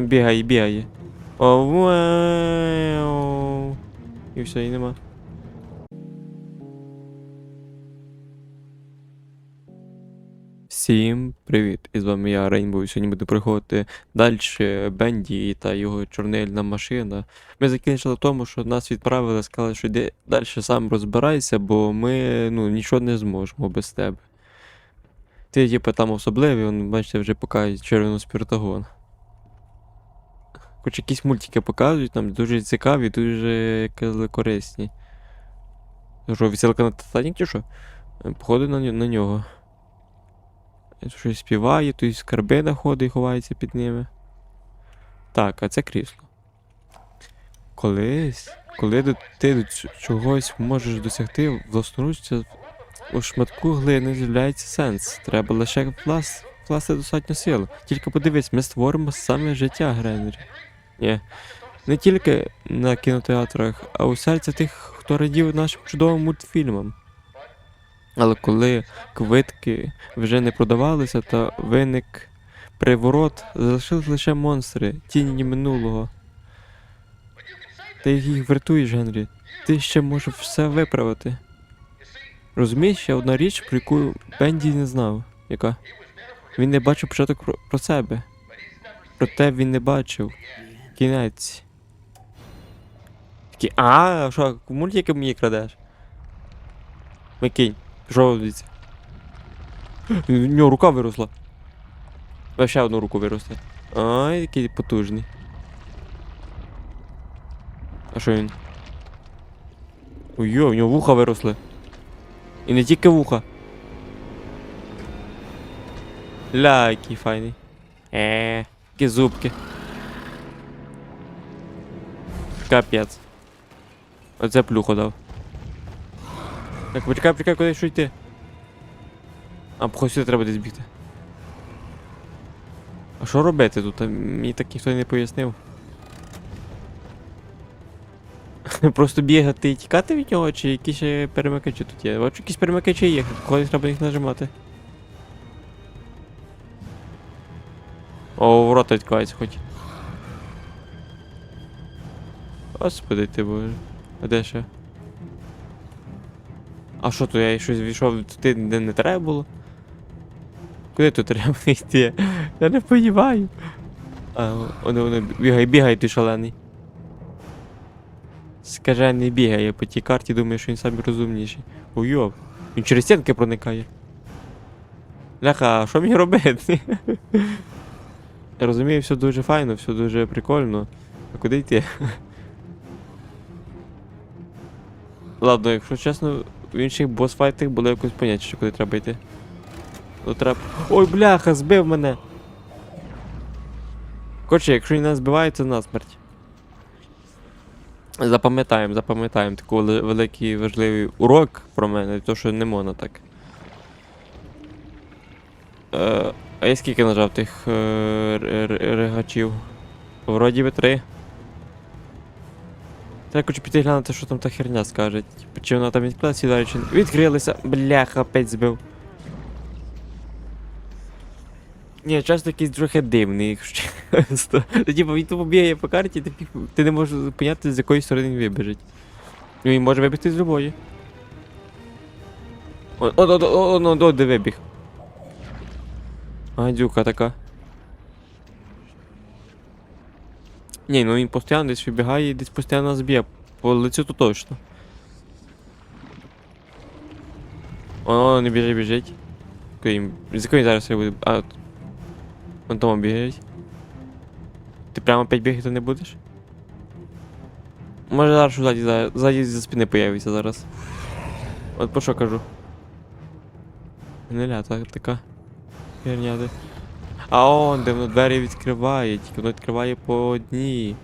він бігає, бігає. І все, і нема. Всім привіт! І з вами я Рейнбоу. Сьогодні буду приходити далі Бенді та його чорнильна машина. Ми закінчили в тому, що нас відправили, сказали, що йди далі сам розбирайся, бо ми ну, нічого не зможемо без тебе. Ти, типу, там особливий, он, бачите, вже показують червону спіртагон. Хоч якісь мультики показують, нам дуже цікаві, дуже корисні. Що, веселка на Титанік чи що? Е, Походу на, на нього. Е, Щось співає, то й скарби ходить ховається під ними. Так, а це крісло. Колись, коли ти до чогось можеш досягти, власноруч у шматку глини з'являється сенс. Треба лише вкласти достатньо сил. Тільки подивись, ми створимо саме життя Гренері. Ні. Не тільки на кінотеатрах, а у серці тих, хто радів нашим чудовим мультфільмам. Але коли квитки вже не продавалися, та виник приворот, залишились лише монстри, тіні минулого. Ти їх врятуєш, Генрі. Ти ще можеш все виправити. Розумієш, ще одна річ, про яку Бенді не знав. Яка? Він не бачив початок про, про себе. Проте він не бачив. Кінець. Такий, а, що, мультики мені крадеш? Викинь. Пішов звідси. У нього рука виросла. А ще одну руку виросте. Ай, який потужний. А що він? Ой, у нього вуха виросли. І не тільки вуха. Ля, який файний. Е, які зубки. Капець. Оце плюху дав. Так, почекай, почекай, куди що йти? А, походу сюди треба десь бігти. А що робити тут? Мені так ніхто не пояснив. Просто бігати і тікати від нього, чи якісь перемикачі тут є? Бачу, якісь перемикачі є, коли треба їх нажимати. О, ворота відкриваються хоч. Господи ти боже. А де ще? А що то я щось війшов туди, де не треба було? Куди тут треба йти? Я не понімаю. А, воно, воно, бігай, бігай, ти шалений. Скаже, не бігає по тій карті, думаю, що він самий розумніший. Уйоб. Він через стінки проникає. Ляха, а що мені робити? Я розумію, все дуже файно, все дуже прикольно. А куди йти? Ладно, якщо чесно, в інших босфайтах було якось поняття, що куди треба йти. Ну треба. Ой, бляха, збив мене! Коротше, якщо він нас збиває, це насмерть. Запам'ятаємо, запам'ятаємо такий великий важливий урок про мене, то що не можна так. Е, а я скільки нажав тих е, ригачів? Вроді би три. Треба хочу піти глянути, що там та херня скаже. Типу, чи вона там відкрилася, далі чи. Відкрилися! Бляха, опять збив. Ні, часто якийсь трохи дивний, якщо чесно. Типу він тупо бігає по карті, ти, ти не можеш поняти, з якої сторони він вибіжить. Ну він може вибігти з любої. О, о, о, о, о, о, о, де вибіг. Гадюка така. Ні, ну він постійно десь вибігає і десь постійно нас. По лицю то точно. О, о, не біжить, біжить. Куди- З якої зараз я буду. А. Вон там бігають. Ти прямо опять бігати не будеш? Може зараз що ззаді, за- ззаді за спини появиться зараз. От по що кажу. Не ля, так, така. Херня де. А он, де воно двері відкриває, тільки воно відкриває по одній.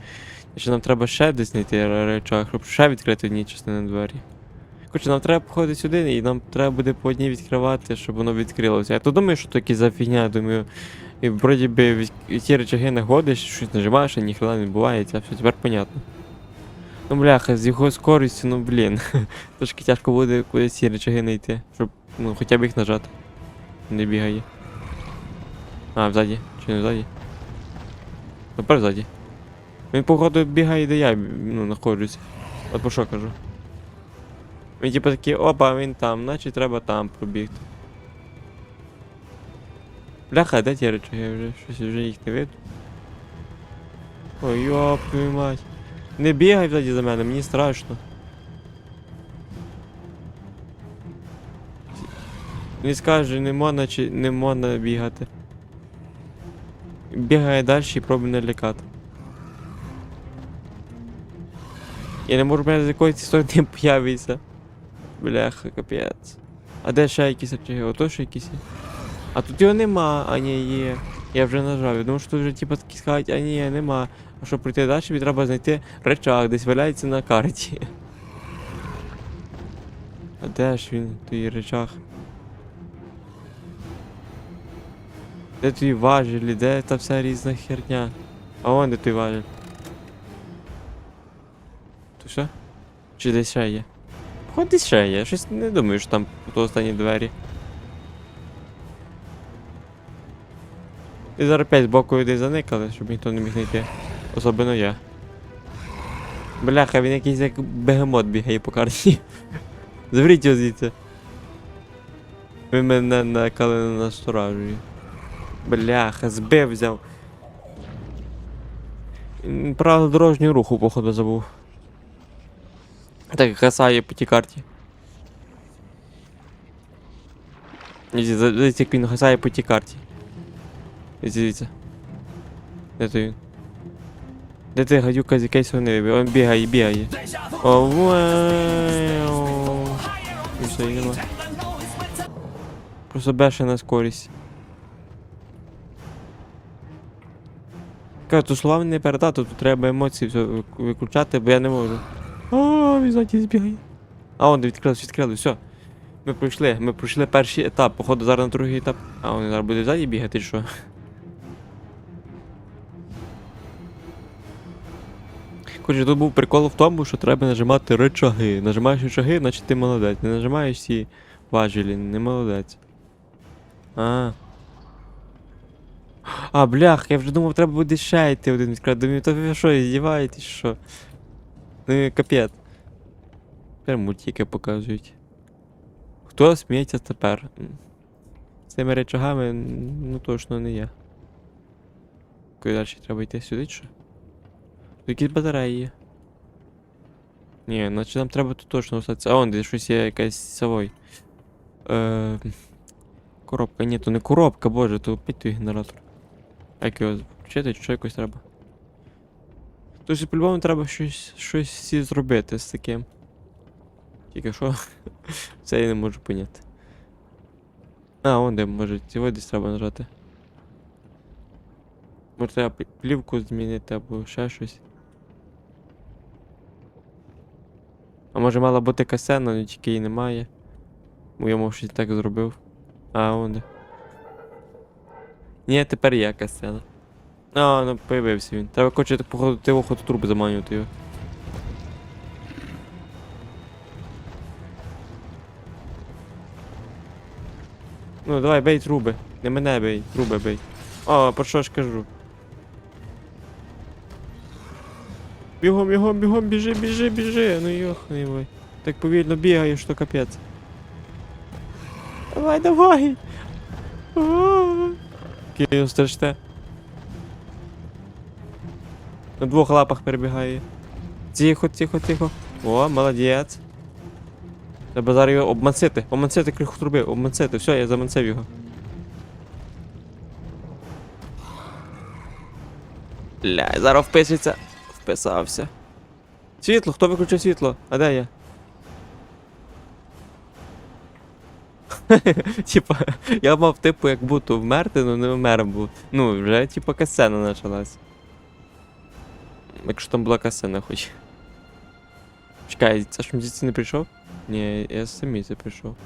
Ще нам треба ще десь знайти речах, щоб ще відкрити одні частини двері. Коротше, нам треба походити сюди, і нам треба буде по одній відкривати, щоб воно відкрилося. Я то думаю, що таке за фігня, думаю. І вроді би ті речаги находиш, щось нажимаєш, а ніхрена не відбувається, все тепер понятно. Ну бляха, з його скорістю, ну блін. Трошки тяжко буде кудись ці речаги знайти, щоб ну, хоча б їх нажати. Не бігає. А, взаді. Чи не взаді? Тепер ззаді. Він, походу, бігає, де я ну, знаходжусь. От по що кажу. Він типу такий, опа, він там, значить треба там пробігти. Бляха, де ті речі? Вже щось вже їх не видно. Ой, йоп твою мать. Не бігай взаді за мене, мені страшно. Не скаже, не можна чи не можна бігати. Бігає далі і пробує не лякати. Я не можу понять, з якої ці сторони появиться. Бляха, капець. А де ще якісь речаги? Ото ще якісь. А тут його нема, а ні, є. Я вже нажав. Я думав, що тут вже типа такі сказати, а ні, нема. А щоб пройти далі, мені треба знайти речах, десь валяється на карті. А де ж він, той речах? Де твій важіль, де та вся різна херня? А вон де той важіль. То що? Чи десь ще є? Походу десь ще є. Щось не думаю, що там то останні двері. І зараз опять збоку десь заникали, щоб ніхто не міг знайти. Особливо я. Бляха, він якийсь як бегемот бігає по карті. Заберіть його звідси. Ви мене накали насторажує. Бляха, збив взяв. М, Правила дорожнього руху, походу, забув. Так гасає по тій карті. Дивіться, як він гасає по тій карті. Дивіться. Де то він? Де ти гадюка з якийсь не вибив? Він бігає, бігає. О, вау. Просто бешена скорість. Кажу, тут словами не передати, тут треба емоції виключати, бо я не можу. А, він ззаді збігає. А, он відкрилось, відкрили, все. Ми пройшли, ми пройшли перший етап, походу зараз на другий етап. А, вони зараз буде ззаді бігати, що? Коротше, тут був прикол в тому, що треба нажимати рычаги. Нажимаєш рычаги, значить ти молодець. Не нажимаєш ці важелі, не молодець. А. А, блях, я вже думав, треба буде ще йти один відкрити. Думаю, то ви що, здіваєтесь, що? Ну, капець. Тепер мультики показують. Хто сміється тепер? З цими речагами, ну точно не я. Куди далі треба йти сюди що? Тут батареї є. Ні, значить нам треба тут точно остатися. А он де щось є якась совой. Е, коробка. Ні, то не коробка, боже, то опять той генератор. Як його включити, чи що якось треба? Тож по-любому треба щось, щось зробити з таким. Тільки що? Це я не можу поняти. А, он де може, цього десь треба нажати. Може треба плівку змінити або ще щось. А може мала бути касена, але тільки її немає. Бо я мов щось так зробив. А, он де. Ні, тепер є касена. А, ну появився він. Треба хоче походу ти охоту труби заманювати його. Ну, давай, бей труби. Не мене бей, труби бей. О, про що ж кажу. Бігом, бігом, бігом, біжи, біжи, біжи. Ну йохний мой. Так повільно бігаєш, що капець. Давай, давай. Київ страшне. На двох лапах перебігає. Тихо, тихо, тихо. О, молодець. Треба зараз його обманцити, обманцити криху труби, обманцити. Все, я заманцив його. Ля, зараз вписується. Вписався. Світло, хто виключив світло? А де я? Типа, я мав типу як бути вмерти, ну не вмер був. Ну, вже типа касцена почалась. Якщо там була касцена хоч. Чекай, це ж звідси не прийшов? Ні, я самі це прийшов.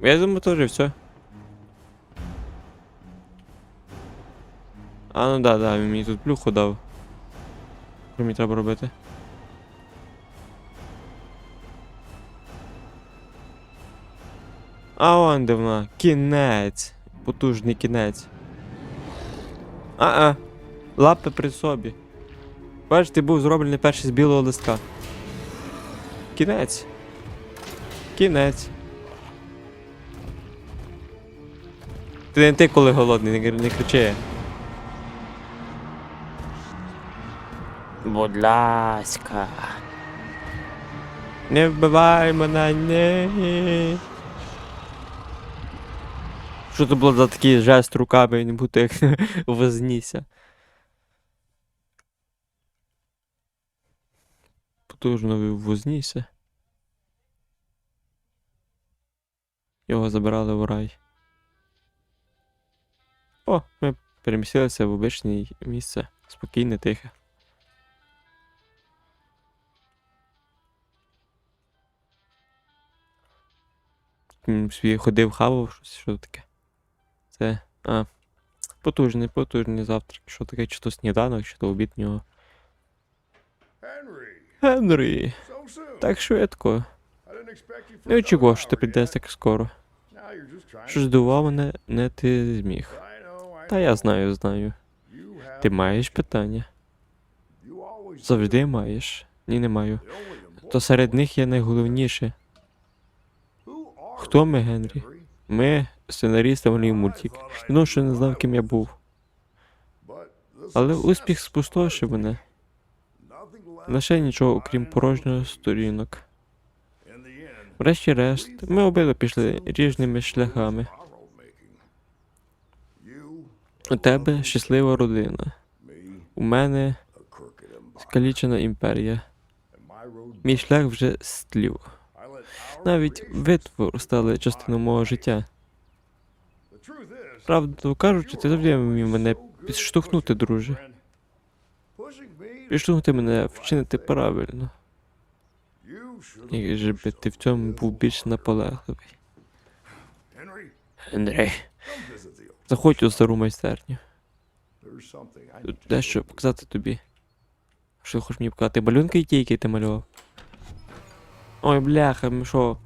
Я думаю, теж все. А, ну да, да, він мені тут плюху дав. Що мені треба робити? А он де вона. Кінець. Потужний кінець. А-а. Лапи при собі. Бачиш, ти був зроблений перший з білого листка. Кінець. Кінець. Ти не ти, коли голодний, не, не кричи. Будь ласка. Не вбивай мене, ні. Що це було за такий жест руками, він будто як вознісся. Потужно вознісся. Його забирали в рай. О, ми перемістилися в обичне місце. Спокійне, тихе. Свій ходив, хавав щось, що таке. Це. А. Потужний, потужний завтрак. Що таке, чи то сніданок, чи то обід нього. Генрі, так швидко. Не очікував, що ти прийдеш так скоро. Що здивував мене, не ти зміг. Та я знаю, знаю. Ти маєш питання? Завжди маєш. Ні, не маю. То серед них є найголовніше. Хто ми, Генрі? Ми сценарісти вони мультик. Ну, що не знав, ким я був. Але успіх спустошив мене. Лише нічого, окрім порожнього сторінок. Врешті-решт, ми обидва пішли різними шляхами. У тебе щаслива родина. У мене скалічена імперія. Мій шлях вже стлів. Навіть витвор стали частиною мого життя. Правду кажучи, ти завжди вмів мене підштовхнути, друже. Підштовхнути мене вчинити правильно. You should have І ж би ти в цьому був більш наполегливий. Old. заходь у стару майстерню. Тут дещо показати тобі. Що хочеш мені показати? Малюнки ті, які ти малював? Ой, бляха, ми see.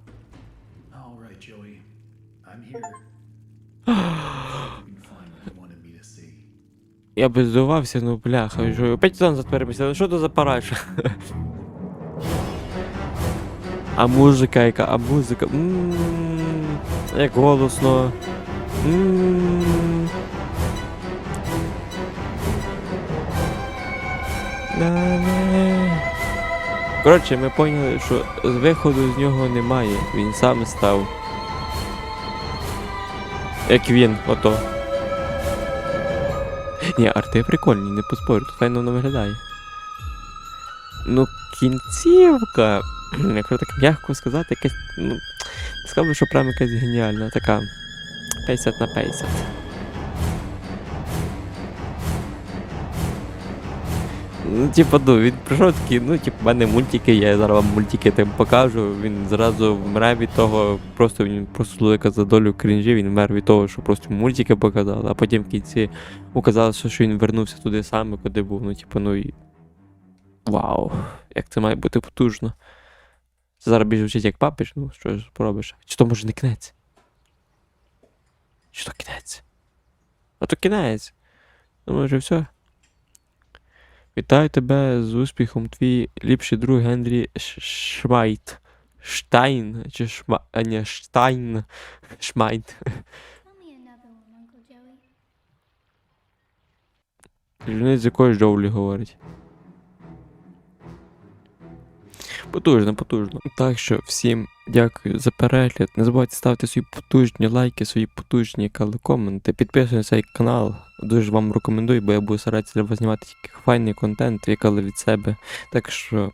Я би здивувався, ну бляха, що опять назад перемістили. Ну що то за параша? А музика яка, а музика. Ммм, як голосно. Ммм. Коротше, ми поняли, що виходу з нього немає. Він сам став. Як він, ото. Ні, арти прикольні, не поспорю, тут файно воно виглядає. Ну, кінцівка. Якщо так м'яко сказати, якась. Ну, не сказав би, що прям якась геніальна, така. 50 на 50. Ну, типа, ну, він прийшов такий, ну, типу, в мене мультики, я зараз вам мультики тим покажу. Він зразу вмре від того, просто він просто велика за долю крінжі, він вмер від того, що просто мультики показали, а потім в кінці Оказалося, що він вернувся туди саме, куди був. Ну, типу, ну і. Вау, як це має бути потужно. Це зараз більше звучить як папіж, ну що ж поробиш. Чи то може не кінець? Чи то кінець? А то кінець. Ну, може, все. Вітаю тебе з успіхом, твій ліпший друг Генрі Шмайт. Штайн, чи Шма... А, ні, Штайн. Шмайт. Жінець з якої Джоулі говорить. Потужно, потужно. Так що всім дякую за перегляд. Не забувайте ставити свої потужні лайки, свої потужні коменти. Підписуйтесь на цей канал. Дуже вам рекомендую, бо я буду старатися для вас знімати тільки файний контент, вікали від себе. Так що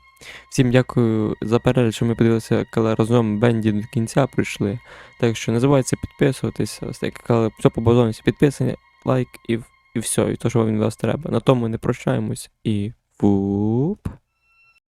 всім дякую за перегляд, що ми подивилися, коли разом бенді до кінця прийшли. Так що не забувайте підписуватися. Коли все по базовності підписання, лайк і, і все, і то, що вам від вас треба. На тому не прощаємось і фуп.